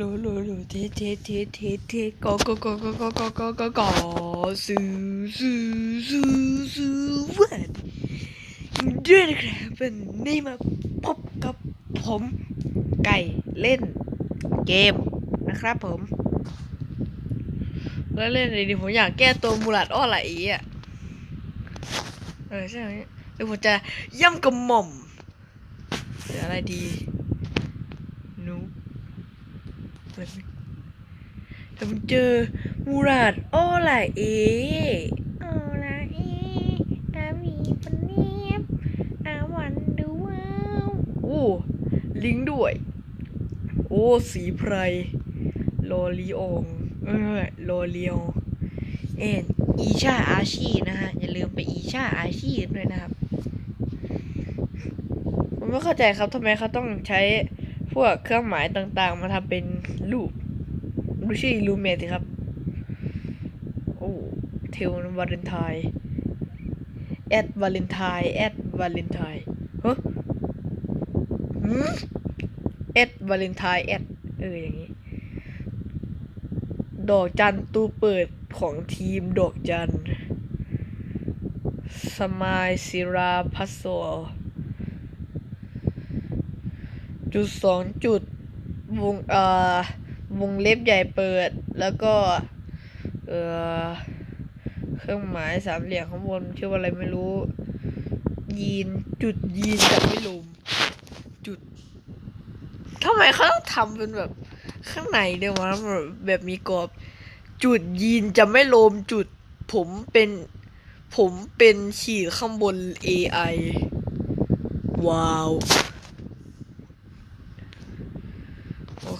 ลูลูลูเทเทเทเทเทกอกอกอกอกอกอกอกอกอซูซูซูซูวันด้วยนะครับวันนี้มาพบกับผมไก่เล่นเกมนะครับผม แล้วเล่นดีผมอยากแก้ตัวมูลัดอ้อไหลอะเออใช่ไหมเดี๋ยวผมจะย่ำกระหม่อมเดี๋ยวอะไรดีนู อะไรไม่แต่ผมเจอมูลัดอ้อไหลเออ้อไหลเออามีปันเนียบอาวันดูว้าวโอ้ลิงก์ด้วย โอ้สีไพรโลลีองเออโลเลียวเอ็นอีชาอาชีนะฮะ อย่าลืมไปอีชาอาชีด้วยนะครับ ผมไม่เข้าใจครับทำไมเขาต้องใช้ พวกเครื่องหมายต่างๆ มาทำเป็นรูปดูชื่อลูเมทสิครับ โอ้เทลวาเลนไทน์แอดวาเลนไทน์แอดวาเลนไทน์ฮะแอดวาเลนไทน์แอดเอออย่างนี้ ดอกจันตู้เปิดของทีมดอกจันสมายศิราพัสโซ จุดสองจุดวงเอ่อวงเล็บใหญ่เปิดแล้วก็ เอ่อเครื่องหมายสามเหลี่ยมข้างบนชื่อว่าอะไรไม่รู้ ยีนจุดยีนจะไม่ลมจุดทำไมเขาต้องทำเป็นแบบข้างในเดียววะแบบแบบมีกรอบ จุดยีนจะไม่โลมจุดผมเป็นผมเป็นฉีดข้างบน AI ว้าว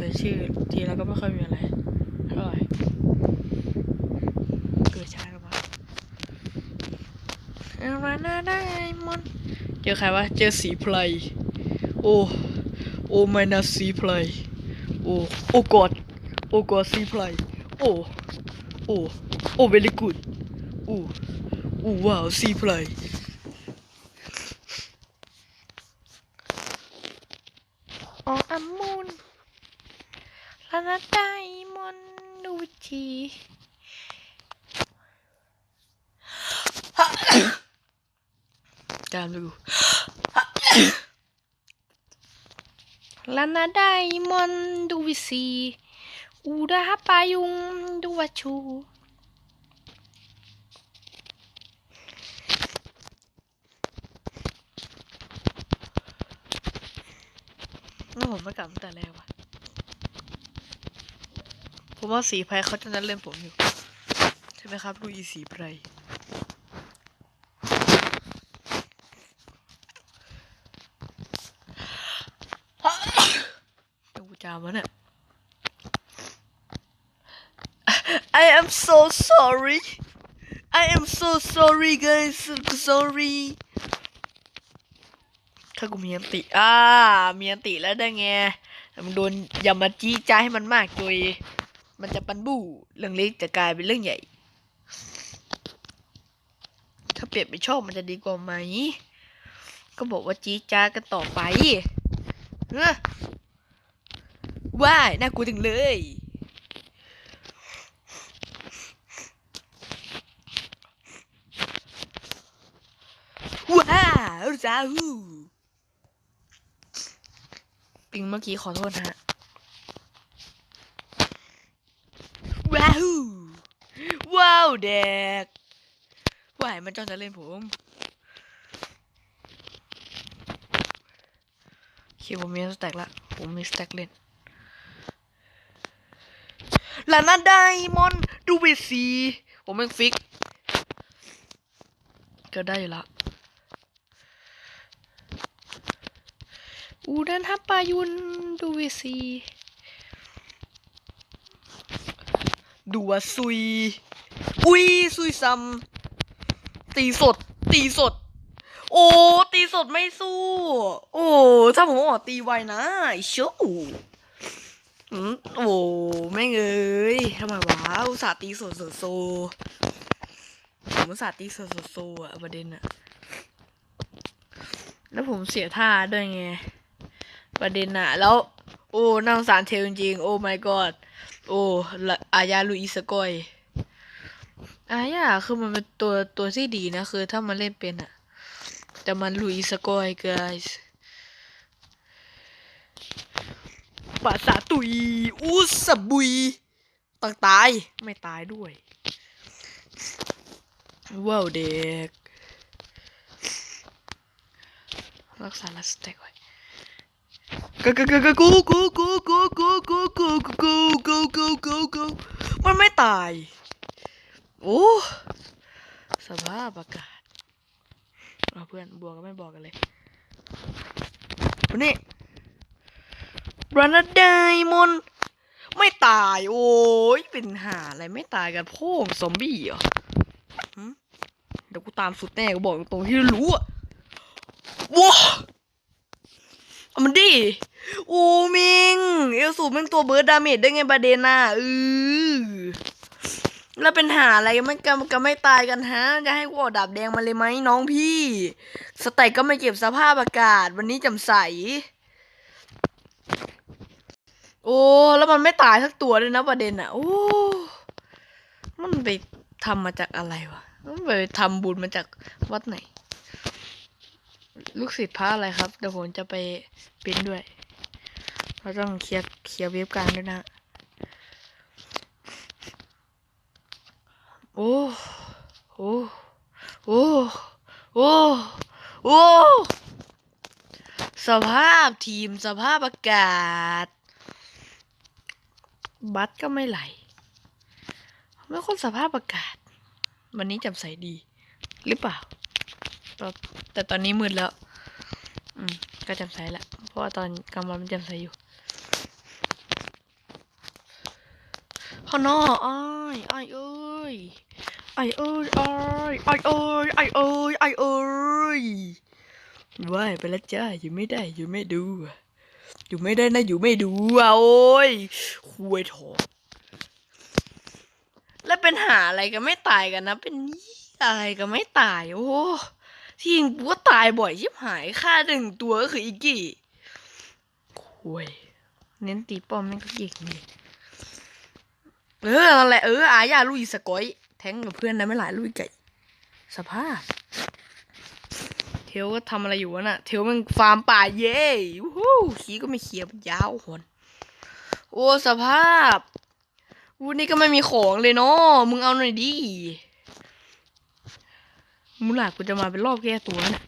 โอเคชื่อทีแล้วก็ไม่ค่อยมีอะไรเท่าไหร่เกิดช้าแล้วมาเอามาหน้าได้มอนเจอใครวะเจอสีไพรโอ้โอ้ไม่นะสีไพรโอ้โอ้กอดโอ้กอดสีไพรโอ้โอ้โอ้ very good โอ้โอ้ว้าวสีไพรอ๋ออัมมูนลานาไดมอนดูจี จามดูลานาไดมอนดูวิซีอูดาปายุงดูวัชูแล้วผมไม่กลับตั้งแต่แรกวะผมว่าสีไพรเขาจะนัดเล่นผมอยู่ ใช่ไหมครับดูอีสีไพร ดู จามวะเนี่ย I am so sorry I am so sorry guys I'm sorry ถ้ากูมีอันติ อ่า มีอันติแล้วได้ไงมันโดนอย่ามาจี้ใจให้มันมากโดยมันจะปันบู้เรื่องเล็กจะกลายเป็นเรื่องใหญ่ ถ้าเปลี่ยนไปชอบมันจะดีกว่าไหม ก็บอกว่าจี้จ้ากันต่อไปเฮ้อ ว้ายน่ากลัวจังเลย ว้าวจ้าฮูปิงเมื่อกี้ขอโทษนะฮะ ว้าว ว้าวเด็กว่ายมันจ้องจะเล่นผมคิดผมมีสแต็กละ ผมมีสแต็กเล่น ลานาไดมอนดูเบซีผมเป็นฟิก ก็ได้ละอูดันทับปายุนดูเวซีดูวาซุย อุ้ยซุยซัมตีสด ตีสด โอ้ ตีสดไม่สู้ โอ้ ถ้าผมบอกตีไวนะ ไอ้ชู อืมโอ้ไม่งเอ้ยทำไมวะอุตส่าห์ตีสดสดโซผมอุตส่าห์ตีสดสดโซอะประเด็นอะแล้วผมเสียท่าด้วยไง ประเด็นอะแล้ว โอ้น่าสงสารเทลจริงโอ้ my god โอ้ละอายาลุอิสกอยอายาคือมันเป็นตัวตัวที่ดีนะ คือถ้ามันเล่นเป็นอะแต่มันลุอิสกอย guys ปราสาตุยอุสบุยต่างตายไม่ตายด้วยว้าวเด็ก รักษาลัสเต็กไว้กูกูกูกูกูกูกูกูกูกูกูกูกูกูกูมันไม่ตาย โอ้สภาพอากาศเอาเพื่อนบวกกันไม่บอกกันเลยวันนี้ รันไดมอนไม่ตายโอ้ยเป็นหาอะไรไม่ตายกันพ่งซอมบี้เหรอเดี๋ยวกูตามสุดแน่กูบอกตรงที่รู้อะว้าเอามันดิอ้มิง เอลสูแม่งตัวเบิร์ดดาเมจได้ไงประเด็นน่ะเออแล้วเป็นหาอะไรกันไม่กันกันไม่ตายกันฮะ จะให้กูออกดาบแดงมาเลยไหมน้องพี่ สแต็กก็ไม่เก็บสภาพอากาศ วันนี้จำใส โอ้แล้วมันไม่ตายสักตัวเลยนะประเด็นอะ โอ้ มันไปทำมาจากอะไรวะ มันไปทำบุญมาจากวัดไหน ลูกศิษย์พระอะไรครับ เดี๋ยวผมจะไปเป็นด้วย เราต้องเคลียร์เคลียร์เว็บกลางด้วยนะ โอ้ โอ้ โอ้ โอ้ โอ้ สภาพทีมสภาพอากาศ บัตก็ไม่ไหล ไม่คนสภาพอากาศ วันนี้จำใสดี หรือเปล่า แต่แต่ตอนนี้มืดแล้ว อืม ก็จำใสแล้วเพราะว่าตอนกลางวันมันจำใสอยู่ ข้างนอกอ้ายอ้ายเอ้ยอ้ายเอ้ยอ้ายอ้ายเอ้ยอ้ายเอ้ยอ้ายเอ้ยว่ายไปแล้วจ้าอยู่ไม่ได้อยู่ไม่ดู อยู่ไม่ได้นะอยู่ไม่ดูอะโอ้ยคุยถอแล้วเป็นหาอะไรกันไม่ตายกันนะ เป็นยี่อะไรกันไม่ตาย โอ้ที่ยิงกูก็ตายบ่อยชิบหายค่าหนึ่งตัวก็คืออีกกี่คุยเน้นตีป้อมแม่งก็เก่งเลยเออนั่นแหละเอออาญาลุยสกอย แทงกับเพื่อนนะไม่หลายลุยไก่ สภาพ เทลก็ทำอะไรอยู่วะน่ะ เทลมันฟาร์มป่าเย่วู้ฮู้ขี้ก็ไม่เขียบยาวหนโอ้สภาพวันนี้ก็ไม่มีของเลยเนาะมึงเอาหน่อยดิมูหลากูจะมาเป็นรอบแก้ตัวนี่ย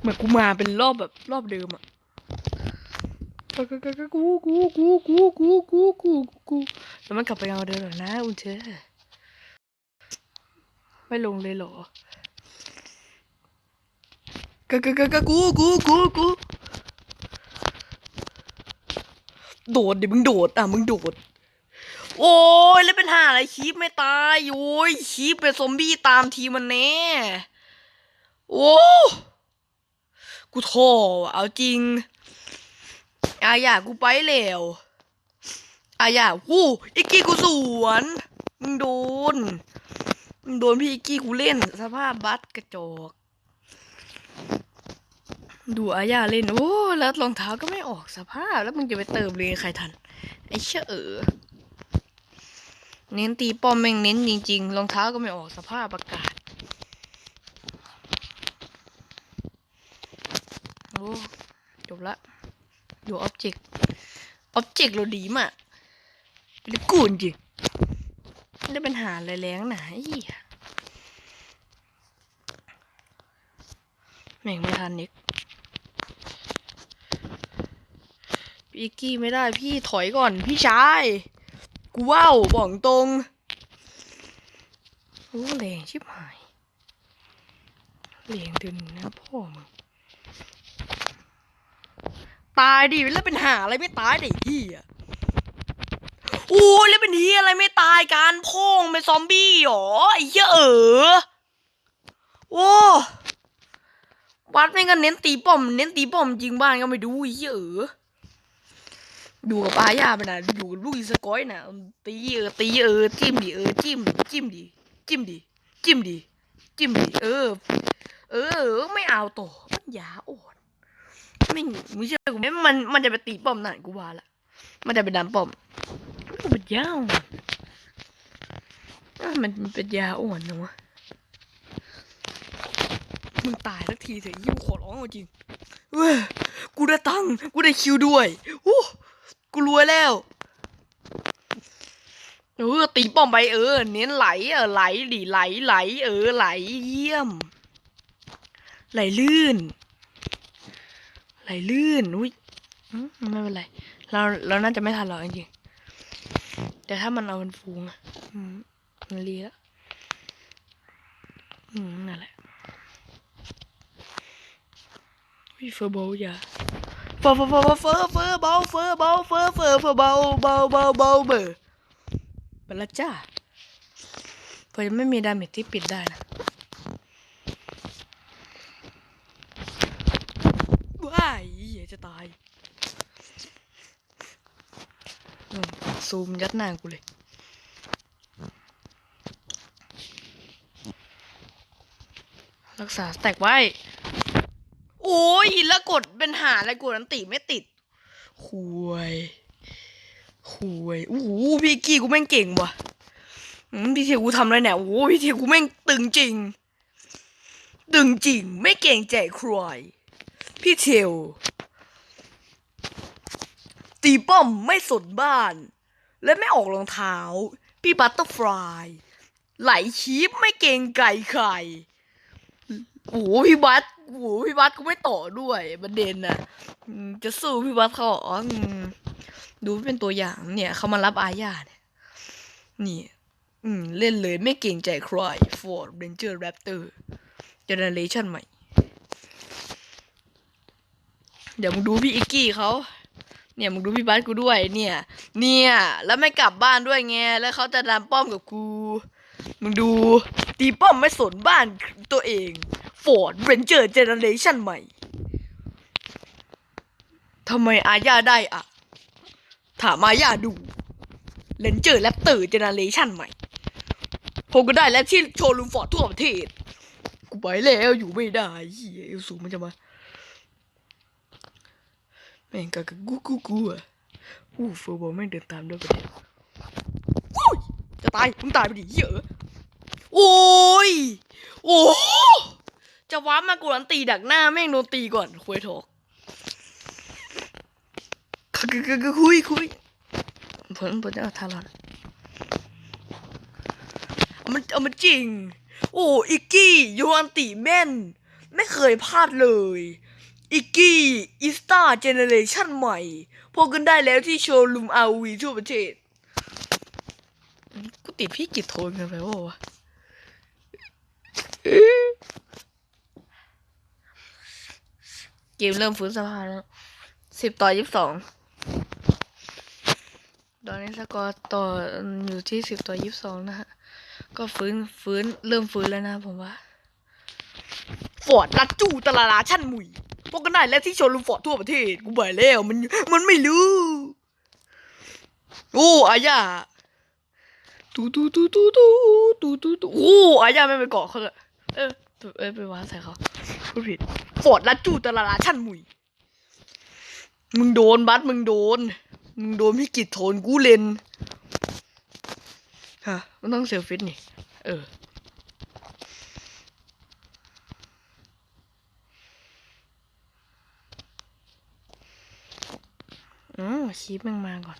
เหมือนกูมาเป็นรอบแบบรอบเดิมอะกูกูกูกูกูกูกูกูกูแล้วมันกลับไปเอาเดิมหรอนะอุนเชไม่ลงเลยเหรอ กูกูกูกูกูกูกูโดดดิมึงโดดอะมึงโดด โอ้ยแล้วเป็นหาอะไรคีปไม่ตายโอ้ยคีปเป็นซอมบี้ตามทีมันแน่โอ้กูโทอเอาจริงอาอยากกูไปแล้วอาอยากกูอิกกี้กูสวนมึงโดนมึงโดนพี่อิกกี้กูเล่นสภาพบัสกระจอก ดูอาญาเล่น โอ้ แล้วรองเท้าก็ไม่ออกสภาพ แล้วมึงจะไปเติมเลยใครทัน ไอ้เชื่อเออเน้นตีป้อมแม่งเน้นจริง ๆ รองเท้าก็ไม่ออกสภาพอากาศ โอ้ จบละ ดูออบเจกต์ออบเจกต์เราดีมากดีกูจริงไม่ได้ปัญหาอะไรแรงหนาอ้เหี้ยแม่งไม่ทันนิก อิกกี้ไม่ได้พี่ถอยก่อนพี่ชาย กูว้าวบอกตรงโอ้แรงชิบหายแรงเดินนะพ่อมึงตายดิแล้วเป็นหาอะไรไม่ตายดิเฮียโอ้ยแล้วเป็นเฮียอะไรไม่ตายกันพงเป็นซอมบี้หรอไอ้เหี้ยเออโอ้วัดไม่งกันเน้นตีป้อม เน้นตีป้อมจริงบ้านก็ไม่ดูไอ้เหี้ยเออ ดูกับปลายาไปนะดูกับลูกอีสกอยนะตีเออตีเออจิ้มดิเออจิ้มจิ้มดิจิ้มดิจิ้มดิจิ้มดิเออ เออ ไม่เอาต่อมันยาอ่อนไม่มึงเชื่อกูไหมมันมันจะไปตีป้อมนั่นกูว่าละมันจะเป็นดันป้อมมันเป็นยาวอะมันมันเป็นยาอ่อนนะวะมึงตายสักทีเถอะยิ่งขอร้องจริงเว้ยกูได้ตังกูได้คิวด้วยโอ้ กูรวยแล้วเออตีป้อมไปเออ เน้นไหลเออไหลดิไหลไหล เออไหลเยี่ยม ไหลลื่น ไหลลื่นอุ้ยอืมไม่เป็นไร เราเราน่าจะไม่ทันหรอกจริงๆแต่ถ้ามันเอาเป็นฟูงอะอืมมันรีแล้วอืมนั่นแหละวิเฟอร์เบอย่า เฟอร์เฟอร์เฟอร์เฟอร์เฟอร์เบาเฟอร์เบาเฟอร์เฟอร์เฟอร์เบาเบาเบาเบาเบอร์ไปละจ้าเพราะยังไม่มีดาเมจที่ปิดได้นะว้ายเหี้ยจะตายซูมยัดหน้ากูเลยรักษาแตกไว้ อ้ยแล้วกดเป็นหาอะไรกดอันติไม่ติดคุยคุยโอ้โหพี่กี้กูแม่งเก่งว่ะพี่เทียกูทำอะไรเนี่ยโอ้โหพี่เทียกูแม่งตึงจริง ตึงจริง ไม่เก่งใจใครพี่เทลตีป้อมไม่สนบ้าน และไม่ออกรองเท้า พี่บัตเตอร์ฟลายไหลชีพไม่เกรงไก่ใครโอ้พี่บัต โอ้โหพี่บัตก็ไม่ต่อด้วยประเด็นนะจะสู้พี่บัตเขาเหรอดูเป็นตัวอย่างเนี่ยเขามารับอาญาเนี่ยนี่ อืม เล่นเลยไม่เกรงใจใครฟอร์ดเรนเจอร์แรปเตอร์เจเนเรชั่นใหม่ เดี๋ยวมึงดูพี่อิกกี้เขาเนี่ยมึงดูพี่บัสกูด้วย เนี่ย เนี่ย แล้วไม่กลับบ้านด้วยไงแล้วเขาจะดันป้อมกับกู มึงดูตีป้อมไม่สนบ้านตัวเอง ฟอร์ดเรนเจอร์เจเนเรชั่นใหม่ทำไมอาญาได้อะถามอาญาดูเรนเจอร์แรปเตอร์เจเนเรชั่นใหม่ ผมก็ได้แล้วที่โชว์รูมฟอร์ดทั่วประเทศ กูไปแล้วอยู่ไม่ได้เฮียเอลสูงมันจะมา แม่งกะกะกูกูกูอะอู้เฟอร์บอลแม่งเดินตามด้วยประเด็นอุ้ยจะตาย มึงตายไปดิเหี้ยอะโอ้ย โอ้ จะว้ามากูรันตีดักหน้าแม่งโดนตีก่อนคุยถอกคุยคุยผลผลจะเอาทารอนเอามันเอามันจริง โอ้อิกกี้โยอันติแม่น ไม่เคยพลาดเลยอิกกี้อีสตาเจเนเรชั่นใหม่พบกันได้แล้วที่โชว์รูมอาวีทั่วประเทศ กูติดพี่กิจโทนกันไปว่าวะ เกมเริ่มฟื้นสภาแล้วสิบต่อยี่สิบสองตอนนี้สกอร์ต่ออยู่ที่สิบต่อยี่สิบสองนะฮะ ก็ฟื้นฟื้นเริ่มฟื้นแล้วนะผมว่า ฟอร์ดลัดจูตลาลาชั่นมุยพวกกันได้แล้วที่ชว์รูมฟอร์ดทั่วประเทศ กูบอกแล้วมันมันไม่รู้ โอ้อาญาตูตูตูตูตูตูตูตูโอ้อาญาไม่ไปเกาะเขาเลยเออเออไปว้าใส่เขา พูดผิดฟอร์ดลัดจูตะลาลาชั่นมุย มึงโดนบัสมึงโดน มึงโดนพี่กิจโทนกูเลนฮะมันต้องเซลฟิตนี่ เอออืมคีบมันมาก่อน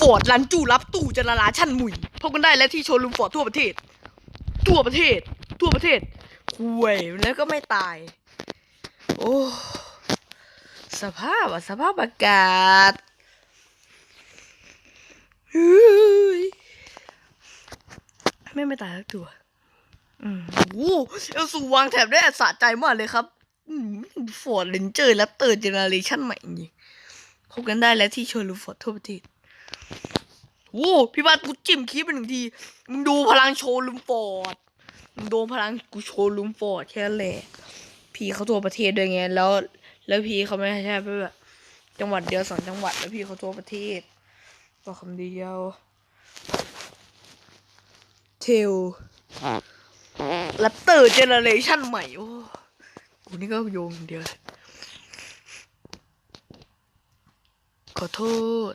ฟอร์ดลันจูรับตู้จะละลาชั่นมุยพบกันได้แล้วที่โชว์รูมฟอร์ดทั่วประเทศ ทั่วประเทศ ทั่วประเทศคุยแล้วก็ไม่ตาย โอ้สภาพอะสภาพอากาศเฮ้ยไม่ไม่ตายสักตัว อืมโอ้เอลสูวางแถบได้สะใจมากเลยครับฟอร์ดเลนเจอร์แรปเตอร์เจเนอเรชั่นใหม่จริงพบกันได้แล้วที่โชว์รูมฟอร์ดทั่วประเทศ โอ้พี่บ้าสกูจิ้มคลิปไปหนึ่งที มึงดูพลังโชว์รูมฟอร์ด มึงโดูพลังกูโชว์รูมฟอร์ดแค่นั้นแหละพี่เขาทั่วประเทศด้วยไง แล้ว แล้วพี่เขาไม่ใช่แบบจังหวัดเดียวสองจังหวัด แล้วพี่เขาทั่วประเทศบอกคำเดียวเทลแรปเตอร์เจเนเรชั่นใหม่ โอ้กูนี่ก็โยงเดียว ขอโทษ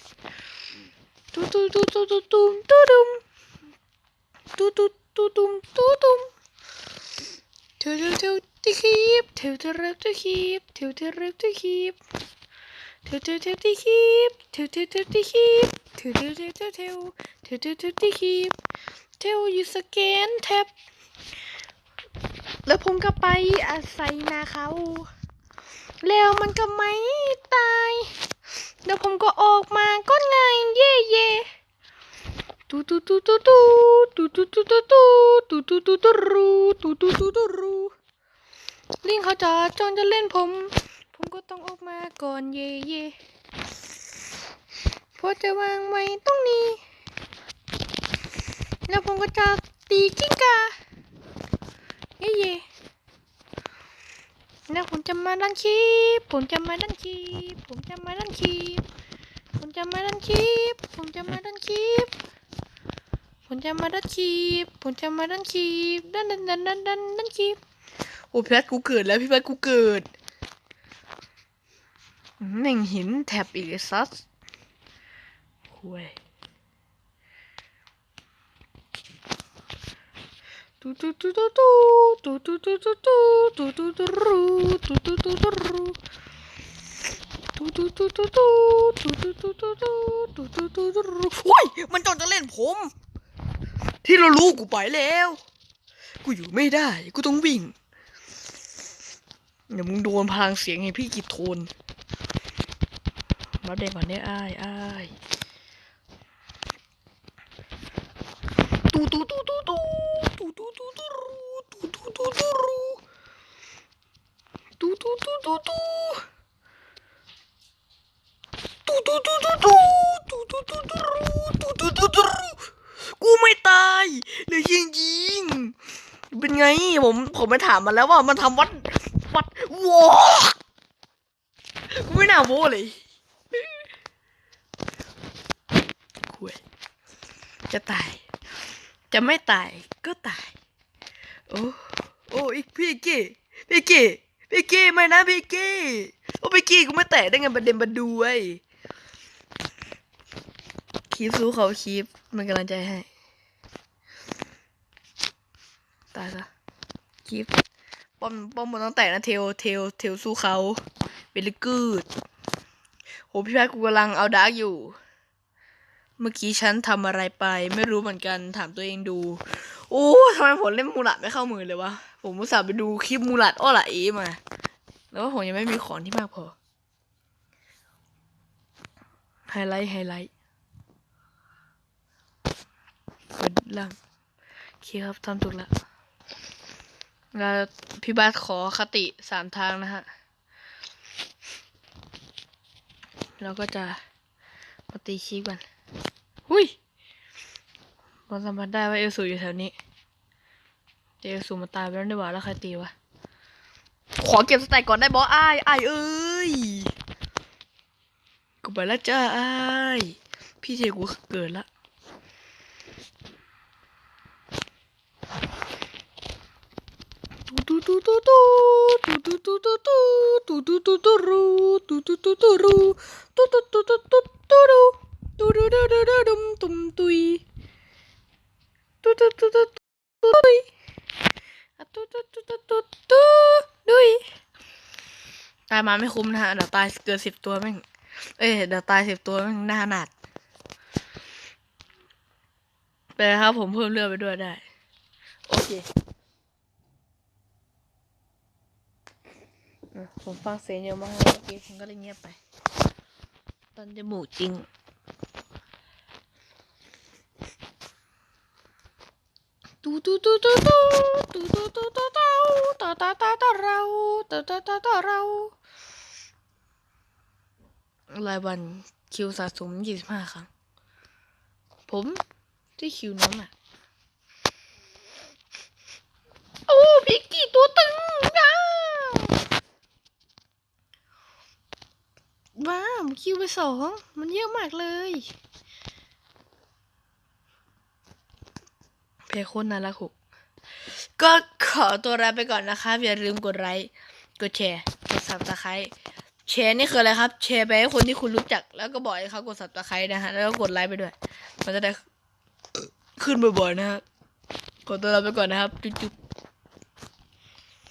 มตุยตูตูตูตูตูตุมตูตุมตูตูตูตุมตูตุมเทวเทวเทวที่คีบเทวเทวเทวที่คีบเทวเทวเทวที่คีบเทวเทวเทวที่คีบเทวเทวเทวที่คีบเทวเทวเทวเทวเทวเทวเทวเทวที่คีบเทวอยู่สแกนแท็บแล้วผมก็ไปอาศัยนาเขา แล้วมันก็ไม่ตาย แล้วผมก็ออกมาก็ไงเย่เย่ตูตูตูตูตูตูตูตูตูตูตูตูตูตูรูตูตูตูตูรูลิงเขาจะจองจะเล่นผม ผมก็ต้องออกมาก่อนเย่เย่พอจะวางไว้ตรงนี้ แล้วผมก็จะตีกิ้งกาเย่เย่ แล้วผมจะมาดันคีบผมจะมาดันคีบผมจะมาดันคีบผมจะมาดันคีบผมจะมาดันคีบผมจะมาดันคีบผมจะมาดันคีบดันดันดันดันดันดันคีบโอ้พี่แพทกูเกิดแล้วพี่แพทกูเกิดหนึ่งหินแถบอีกไอ้ซัสห่วย ตูตูตูตูตูตูตูตูตูตูตูตูรูตูตูตูตูรูตูตูตูตูตูตูตูตูตูตูตูตูตูตูรูโอ้ยมันจอนจะเล่นผม ที่เรารู้กูไปแล้ว กูอยู่ไม่ได้ กูต้องวิ่งเดี๋ยวมึงโดนพลังเสียงไงพี่กิดโทนรับเด็กก่อนเนี่ยอ้ายอ้ายตูตูตูตูตู กูไม่ตายเลยยิงยิงเป็นไงผมผมไปถามมันแล้วว่ามันทำวัดวัดวอกูไม่น่าโว้เลยคุยจะตาย จะไม่ตายก็ตาย โอ้โอ้อีกพี่เก้พี่เก้พี่เก้ไม่นะพี่เก้โอ้พี่เก้กูไม่แตะได้ไงประเด็นบันดูไว้ยคีบสู้เขาคีบมันกำลังใจให้ ตายซะคีบป้อมป้อมมันต้องแตะนะเทลเทลเทลสู้เขาเบลกูดโหพี่แพทย์กูกำลังเอาดาร์กอยู่ เมื่อกี้ฉันทำอะไรไป ไม่รู้เหมือนกันถามตัวเองดู โอ้ทำไมผมเล่นมูลัดไม่เข้ามือเลยวะ ผมอุตส่าห์ไปดูคลิปมูลัดอ้อละเอมา แล้วผมยังไม่มีของที่มากพอ ไฮไลท์ไฮไลท์กดล่างโอเคครับทำถูกแล้วแล้วพี่บาสขอคติสามทางนะฮะแล้วก็จะมาตีคีบกัน หุยบอลสัมผัสได้ว่าเอลสูอยู่แถวนี้เดี๋ยวเอลสูมาตายไปแล้วดีกว่าแล้วใครตีวะ ขอเก็บสแต็กก่อนได้บอสไอ้ายอ้เอ้ย กูไปแล้วจ้าไอ้พี่เจกูเกิดละตูตูตูตูตูตูตูตูตูตูตูตูตูรูตูตูตูตูรู อะตูตูตูตูตูตูดุยตายมาไม่คุ้มนะฮะเดี๋ยวตายเกินสิบตัวแม่งเอ้ยเดี๋ยวตายสิบตัวแม่งหน้าหนัดไปครับผมเพิ่มเลือดไปด้วยได้ โอเคผมฟังเสียงเยอะมากเมื่อกี้ผมก็เลยเงียบไป ตอนจมูกจริง ตูตูตูตูตูตูตูตูตูตูตูตาตาตาตาเราตาตาตาตาเรารายวันคิวสะสมยี่สิบห้าครั้ง ผมที่คิวน้องอะ โอ้พิกกี้ตัวตึงอะว้าวคิวไปสองมันเยอะมากเลย เพลโคตรน่ารักหกก็ขอตัวลาไปก่อนนะครับ อย่าลืมกดไลค์กดแชร์กด subscribe แชร์นี่คืออะไรครับ แชร์ไปให้คนที่คุณรู้จัก แล้วก็บอกให้เขากด subscribe นะฮะแล้วก็กดไลค์ไปด้วย มันจะได้ขึ้นบ่อยๆนะฮะขอตัวลาไปก่อนนะครับ จุ๊บ